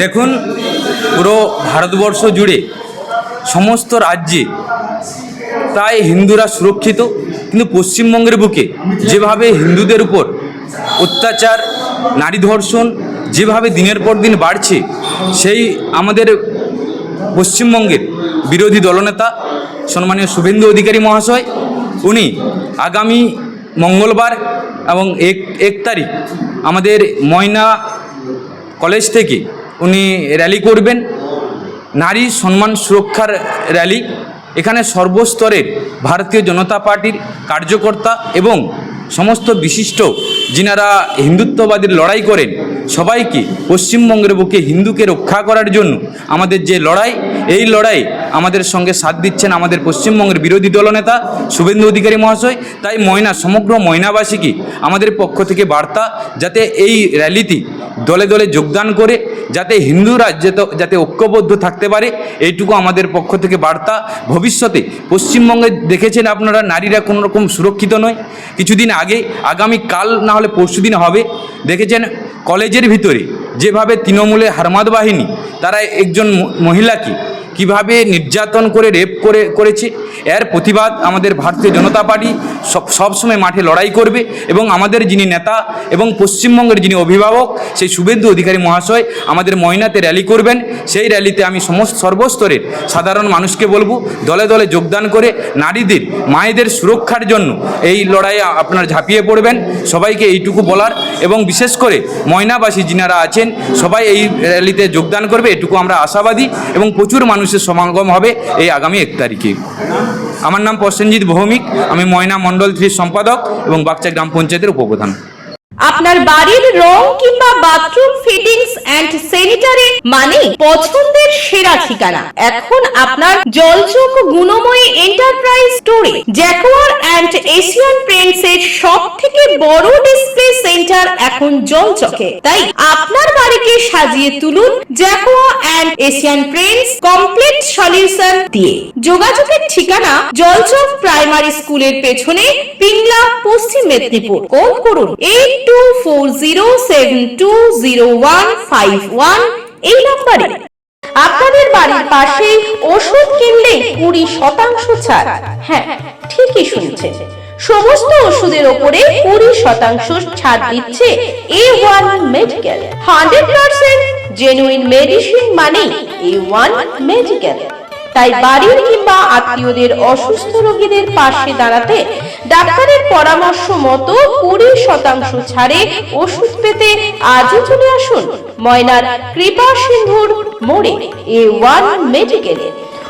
দেখুন, পুরো ভারতবর্ষ জুড়ে সমস্ত রাজ্যে প্রায় হিন্দুরা সুরক্ষিত, কিন্তু পশ্চিমবঙ্গের বুকে যেভাবে হিন্দুদের উপর অত্যাচার, নারী ধর্ষণ যেভাবে দিনের পর দিন বাড়ছে, সেই আমাদের পশ্চিমবঙ্গের বিরোধী দলনেতা সম্মানীয় শুভেন্দু অধিকারী মহাশয়, উনি আগামী মঙ্গলবার এবং এক এক তারিখ আমাদের ময়না কলেজ থেকে উনি র্যালি করবেন। নারী সম্মান সুরক্ষার র্যালি এখানে সর্বস্তরের ভারতীয় জনতা পার্টির কার্যকর্তা এবং সমস্ত বিশিষ্ট যিনারা হিন্দুত্ববাদীর লড়াই করেন, সবাইকে পশ্চিমবঙ্গের বুকে হিন্দুকে রক্ষা করার জন্য আমাদের যে লড়াই, এই লড়াই আমাদের সঙ্গে সাথ দিচ্ছেন আমাদের পশ্চিমবঙ্গের বিরোধী দলনেতা শুভেন্দু অধিকারী মহাশয়। তাই ময়না, সমগ্র ময়নাবাসীকে আমাদের পক্ষ থেকে বার্তা, যাতে এই র্যালিতে দলে দলে যোগদান করে যাতে হিন্দুরা যেত ঐক্যবদ্ধ থাকতে পারে, এইটুকু আমাদের পক্ষ থেকে বার্তা। ভবিষ্যতে পশ্চিমবঙ্গে দেখেছেন আপনারা, নারীরা কোনো রকম সুরক্ষিত নয়। কিছুদিন আগে, আগামী কাল না হলে পরশু দিন হবে, দেখেছেন কলেজের ভিতরে যেভাবে তৃণমূলের হারমাদ বাহিনী, তারা একজন মহিলাকে কীভাবে নির্যাতন করে, রেপ করে, করেছে? এর প্রতিবাদ আমাদের ভারতীয় জনতা পার্টি সব সবসময় মাঠে লড়াই করবে এবং আমাদের যিনি নেতা এবং পশ্চিমবঙ্গের যিনি অভিভাবক, সেই শুভেন্দু অধিকারী মহাশয় আমাদের ময়নাতে র্যালি করবেন। সেই র্যালিতে আমি সমস্ত, সর্বস্তরের সাধারণ মানুষকে বলব, দলে দলে যোগদান করে নারীদের, মায়েদের সুরক্ষার জন্য এই লড়াইয়ে আপনারা ঝাঁপিয়ে পড়বেন। সবাইকে এইটুকু বলার এবং বিশেষ করে ময়নাবাসী যিনারা আছেন, সবাই এই র্যালিতে যোগদান করবে, এটুকু আমরা আশাবাদী এবং প্রচুর মানুষের সমাগম হবে এই আগামী এক তারিখে। আমার নাম প্রসেনজিৎ ভৌমিক, আমি ময়না মণ্ডল থ্রির সম্পাদক এবং বাগচা গ্রাম পঞ্চায়েতের উপপ্রধান। আপনার বাড়ির রং কিংবা বাথরুম ফিটিংস এন্ড স্যানিটারি মানে পছন্দের সেরা ঠিকানা। এখন আপনার জলচোখ গুণময়ী এন্টারপ্রাইজ স্টোরে জ্যাকোয়ার এন্ড এশিয়ান পেন্টস এর সব থেকে বড় ডিসপ্লে এখন জলচকে। তাই আপনার বাড়িকে সাজিয়ে তুলুন Jaquar and Asian Paints complete solution দিয়ে। যোগাযোগের ঠিকানা জলচক প্রাইমারি স্কুলের পেছনে পিংলা, পশ্চিম মেদিনীপুর। কল করুন eight two four zero seven two zero one five one এই নম্বরে। আপনাদের বাড়ির পাশে ওষুধ কিনলে কুড়ি শতাংশ ছাড়। হ্যাঁ ঠিকই শুনছেন। সমস্ত ওষুধের ওপরে কুড়ি শতাংশ ছাড় দিচ্ছে A one medical hundred percent genuine medicine মানে এ ওয়ান মেডিকেল তাই বাড়ির কিংবা আত্মীয়দের অসুস্থ রোগীদের পাশে দাঁড়াতে ডাক্তারের পরামর্শ মতো কুড়ি শতাংশ ছাড়ে ওষুধ পেতে আজই চলে আসুন ময়নার কৃপা সিন্ধুর মোড়ে এ ওয়ান মেডিকেলে